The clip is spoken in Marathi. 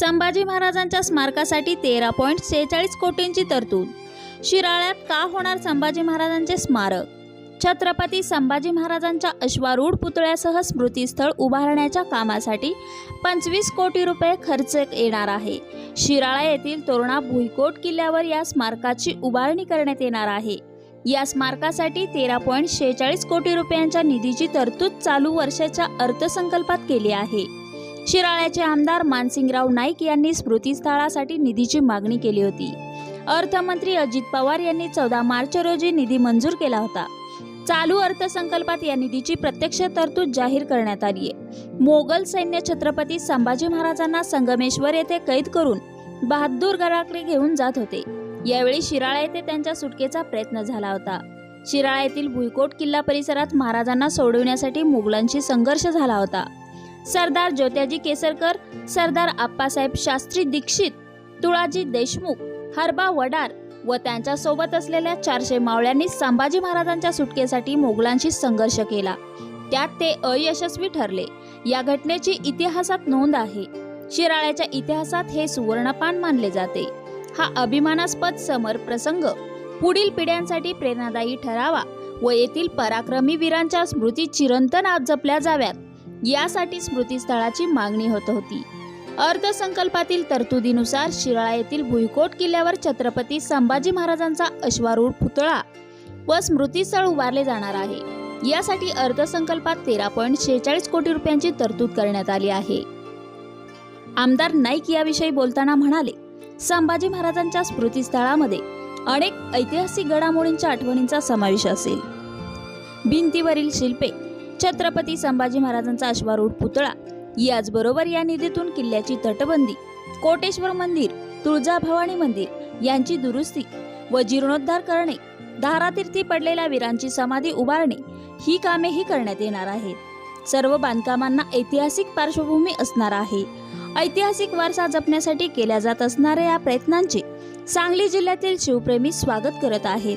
संभाजी महाराजांच्या स्मारकासाठी तेरा पॉईंट सेहेचाळीस कोटींची तरतूद. शिराळ्यात का होणार संभाजी महाराजांचे स्मारक? छत्रपती संभाजी महाराजांच्या अश्वारूढ पुतळ्यासह स्मृतीस्थळ उभारण्याच्या कामासाठी पंचवीस कोटी रुपये खर्च येणार आहे. शिराळा येथील तोरणा भुईकोट किल्ल्यावर या स्मारकाची उभारणी करण्यात येणार आहे. या स्मारकासाठी तेरा पॉईंट शेहेचाळीस कोटी रुपयांच्या निधीची तरतूद चालू वर्षाच्या अर्थसंकल्पात केली आहे. शिराळ्याचे आमदार मानसिंगराव नाईक यांनी स्मृतीस्थळासाठी निधीची मागणी केली होती. अर्थमंत्री अजित पवार यांनी चौदा मार्च रोजी निधी मंजूर केला होता. चालू अर्थसंकल्पात या निधीची प्रत्यक्ष तरतूद जाहीर करण्यात आली आहे. मोगल सैन्य छत्रपती संभाजी महाराजांना संगमेश्वर येथे कैद करून बहादूर गडाकडे घेऊन जात होते. यावेळी शिराळा येथे त्यांच्या सुटकेचा प्रयत्न झाला होता. शिराळा येथील भुईकोट किल्ला परिसरात महाराजांना सोडविण्यासाठी मुघलांशी संघर्ष झाला होता. सरदार ज्योत्याजी केसरकर सरदार आप्पासाहेब शास्त्री दीक्षित तुळाजी देशमुख हरबा वडार व त्यांच्यासोबत असलेल्या चारशे मावळ्यांनी संभाजी महाराजांच्या सुटकेसाठी मोगलांशी संघर्ष केला. त्यात ते अयशस्वी ठरले. या घटनेची इतिहासात नोंद आहे. शिराळ्याच्या इतिहासात हे सुवर्णपान मानले जाते. हा अभिमानास्पद समर प्रसंग पुढील पिढ्यांसाठी प्रेरणादायी ठरावा व येथील पराक्रमी वीरांच्या स्मृती चिरंतन आज जपल्या जाव्यात. यासाठी स्मृतीस्थळाची मागणी होत होती. अर्थसंकल्पातील तरतुदीनुसार शिराळा येथील भुईकोट किल्ल्यावर छत्रपती संभाजी महाराजांचा अश्वारूढ पुतळा व स्मृतीस्थळ उभारले जाणार आहे. यासाठी अर्थसंकल्पात तेरा पॉईंट शेहेचाळीस कोटी रुपयांची तरतूद करण्यात आली आहे. आमदार नाईक याविषयी बोलताना म्हणाले संभाजी महाराजांच्या स्मृतीस्थळामध्ये अनेक ऐतिहासिक घडामोडींच्या आठवणींचा समावेश असेल. भिंतीवरील शिल्पे छत्रपती संभाजी महाराजांचा अश्वारूढ पुतळा. याचबरोबर या निधीतून किल्ल्याची तटबंदी कोटेश्वर मंदिर तुळजाभवानी मंदिर यांची दुरुस्ती व जीर्णोद्धार करणे धारातीर्थी पडलेल्या वीरांची समाधी उभारणे ही कामेही करण्यात येणार आहेत. सर्व बांधकामांना ऐतिहासिक पार्श्वभूमी असणार आहे. ऐतिहासिक वारसा जपण्यासाठी केल्या जात असणाऱ्या या प्रयत्नांचे सांगली जिल्ह्यातील शिवप्रेमी स्वागत करत आहेत.